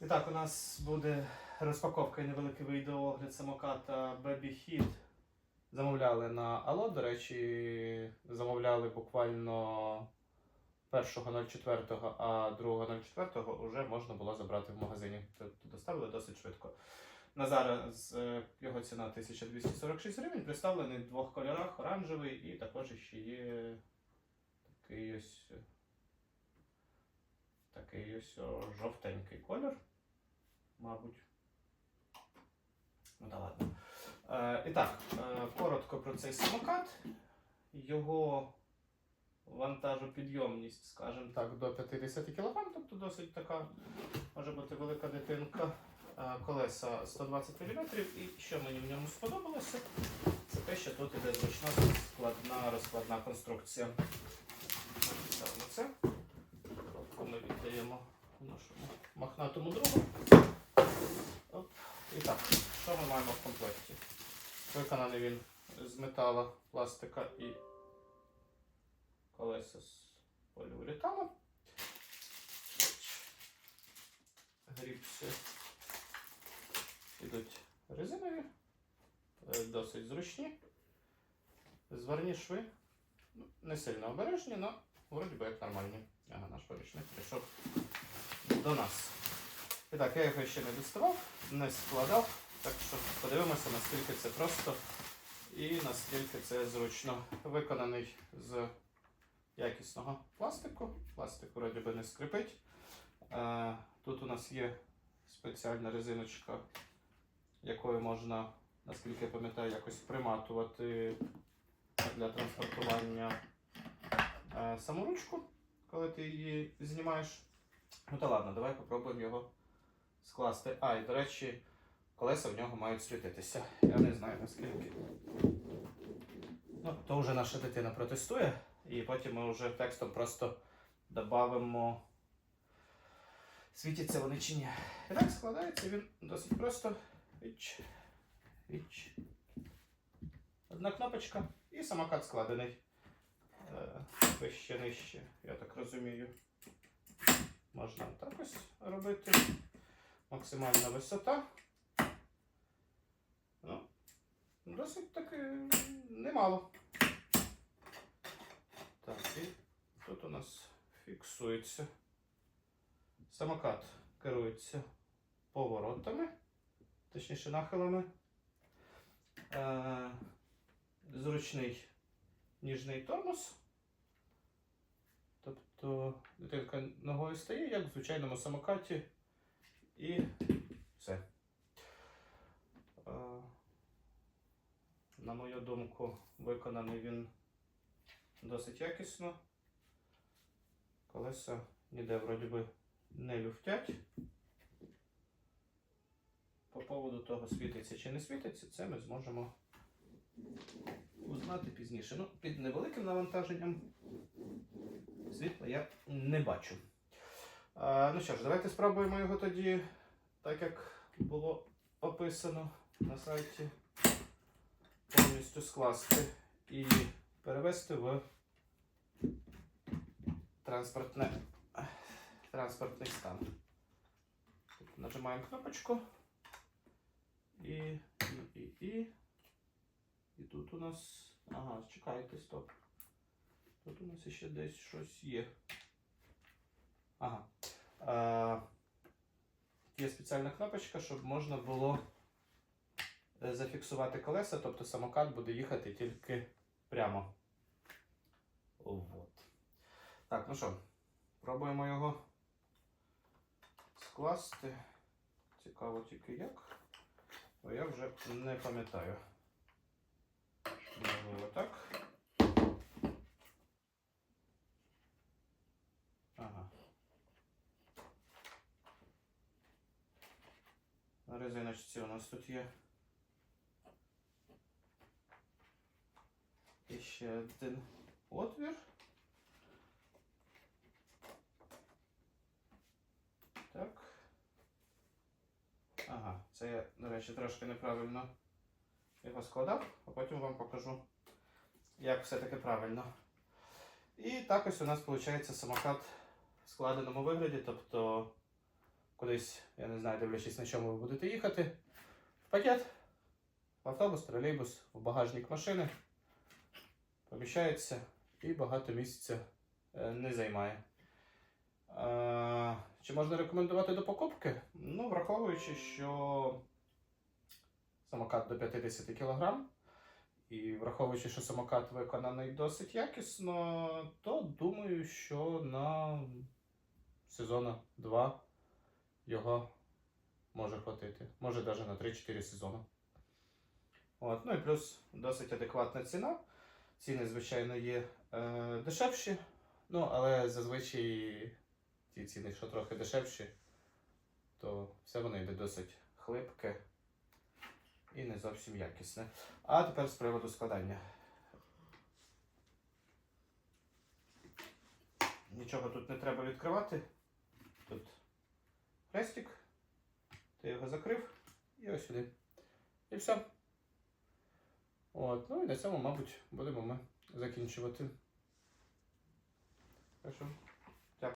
І так, у нас буде розпаковка і невеликий відеоогляд самоката Baby Hit. Замовляли на Алло, до речі, замовляли буквально 1.04, а 2.04 вже можна було забрати в магазині. Тобто доставили досить швидко. На зараз е, його ціна 1246 гривень, представлений в двох кольорах: оранжевий і також ще є такий ось. Такий ось жовтенький колір, мабуть. Ну та ладно. Е, і так, е, коротко про цей самокат. Його вантажопідйомність, скажімо так, до 50 кг, тобто досить така може бути велика дитинка. Е, колеса 120 мм. І що мені в ньому сподобалося, це те, що тут іде зручна складна розкладна конструкція. Це. Нашому мохнатому другу. Оп. І так, що ми маємо в комплекті? Виконаний він з металу, пластика і колеса з поліуретану. Гріпси ідуть резинові, е, досить зручні. Зварні шви. Ну, Не сильно обережні, але вроді би як нормальні. Ага, наш помічник прийшов до нас. І так, я його ще не доставав, не складав, так що подивимося, наскільки це просто і наскільки це зручно. Виконаний з якісного пластику. Пластик вроді би не скрипить. Е, Тут у нас є спеціальна резиночка, якою можна, наскільки я пам'ятаю, якось приматувати для транспортування е, саму ручку, коли ти її знімаєш. Ну та ладно, давай попробуємо його скласти. А, і до речі, колеса в нього мають світитися. Я не знаю наскільки. Ну, то вже наша дитина протестує, і потім ми вже текстом просто додамо, світяться вони чи ні. І так складається він досить просто. Віч, віч. Одна кнопочка і самокат складений. Е, Вище нижче, я так розумію. Можна так ось робити. Максимальна висота. Ну, досить таки немало. Так, і тут у нас фіксується. Самокат керується поворотами, точніше нахилами. Е, зручний ніжний тормоз. Тобто дитинка ногою стає, як в звичайному самокаті, і все. На мою думку, виконаний він досить якісно. Колеса ніде вроді би не люфтять. По поводу того, світиться чи не світиться, це ми зможемо узнати пізніше. Ну, під невеликим навантаженням світла я не бачу. А, ну що ж, давайте спробуємо його тоді, так як було описано на сайті, повністю скласти і перевести в транспортне, транспортний стан. Нажимаємо кнопочку. І, і, і, і. І тут у нас. Ага, чекайте, стоп. Тут у нас ще десь щось є. Ага. Е, є спеціальна кнопочка, щоб можна було е, зафіксувати колеса, тобто самокат буде їхати тільки прямо. Вот. Так, ну що, пробуємо його скласти. Цікаво тільки як. Бо я вже не пам'ятаю. Можливо, так. Ага. На резиночці у нас тут є. І ще один отвір. Так. Ага, це я, до речі, трошки неправильно його складав, а потім вам покажу, як все-таки правильно. І так ось у нас виходить самокат в складеному вигляді, тобто кудись, я не знаю, дивлячись на чому ви будете їхати. В пакет, в автобус, тролейбус, в багажник машини. Поміщається і багато місця е, не займає. Чи можна рекомендувати до покупки? Ну, враховуючи, що самокат до 50 кг, і враховуючи, що самокат виконаний досить якісно, то думаю, що на сезона 2 його може хватити. Може навіть на 3-4 сезони. От. Ну і плюс досить адекватна ціна. Ціни, звичайно, є е, дешевші, ну, але зазвичай ті ціни, що трохи дешевші, то все воно йде досить хлипке і не зовсім якісне. А тепер з приводу складання. Нічого тут не треба відкривати. Тут хрестик, ти його закрив і ось сюди. І все. От, ну і на цьому, мабуть, будемо ми закінчувати. Що